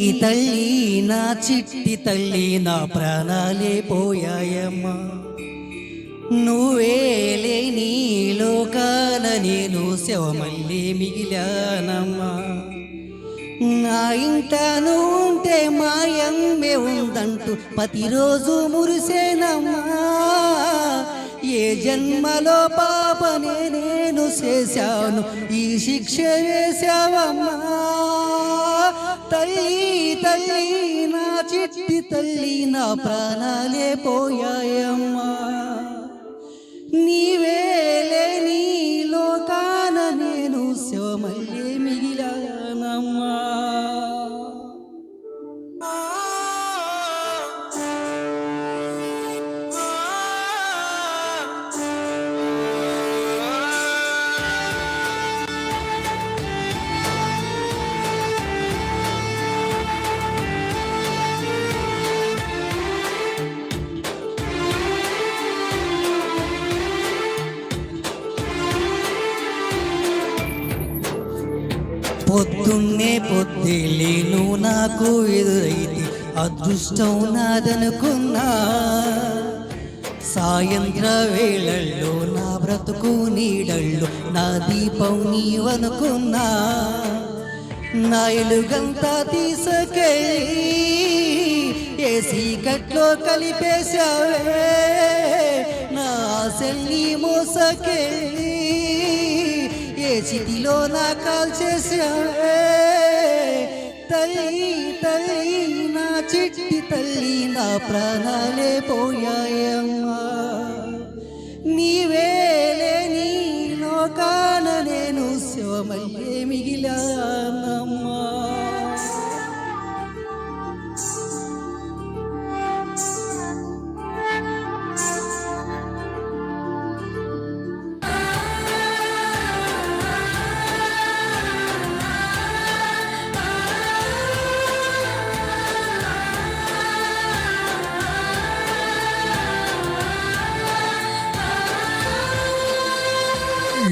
ఈ తల్లి నా చిట్టి తల్లి నా ప్రాణాలే పోయాయమ్మా. నువ్వేలే నీ లోకాన నేను శవమల్లి మిగిలానమ్మా. నా ఇంట నువ్వు ఉంటే మాయమ్మే ఉందంటూ ప్రతిరోజు మురిసేనమ్మా. ఏ జన్మలో పాపనే నేను చేశాను ఈ శిక్ష వేశావమ్మా. తల్లి తల్లి నా చిట్టి తల్లి నా ప్రాణాలే పోయాయమ్మా. నీవే పొద్దున్నే నువ్వు నాకు ఎదురైంది అదృష్టం నాదనుకున్నా. సాయంత్ర వేళల్లో నా బ్రతుకు నీడల్లో నా దీపం నీవనుకున్నా. నా ఎలుగంతా తీసుకెళ్ళి ఏసీ కట్లో కలిపేశావే నా ఆశల్ని మోసకెళ్ళి చితిలో నా కాల్ చేసావే తల్లి తల్లి నా చెట్టి తల్లి నా ప్రాణాలే పోయాయమ్మా. నీవే నీ లోకాన నేను శివమయ్యే మిగిలానమ్మా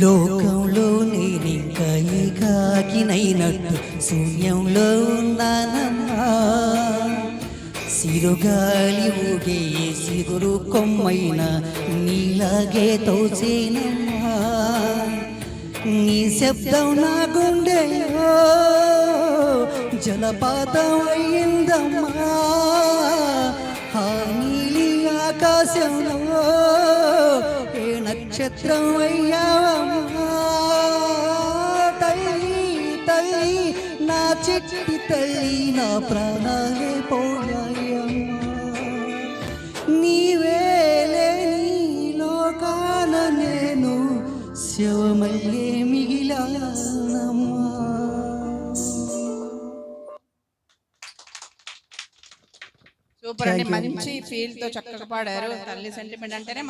లోకంలో నేనింక ఏకాకినైనట్టు శూన్యంలో ఉన్నానమ్మా. సిరుగాలి ఊగే సిగురు కొమ్మైన నీలాగే తోచేనమ్మా నీ శబ్దం నా గుండె జలపాతం అయ్యిందమ్మా. ఆ నీలి ఆకాశంలో నక్షత్రం అయ్యావమ్మా తల్లి తల్లి నా చిట్టి తల్లి నా ప్రాణాలే పోయాయమ్మా. నీవేలే నీ లోకాన నేను శివమయ్యే మిగిలానమ్మా సూపర్ అండి. మంచి ఫీల్తో చక్కగా పాడారు. తల్లి సెంటిమెంట్ అంటేనే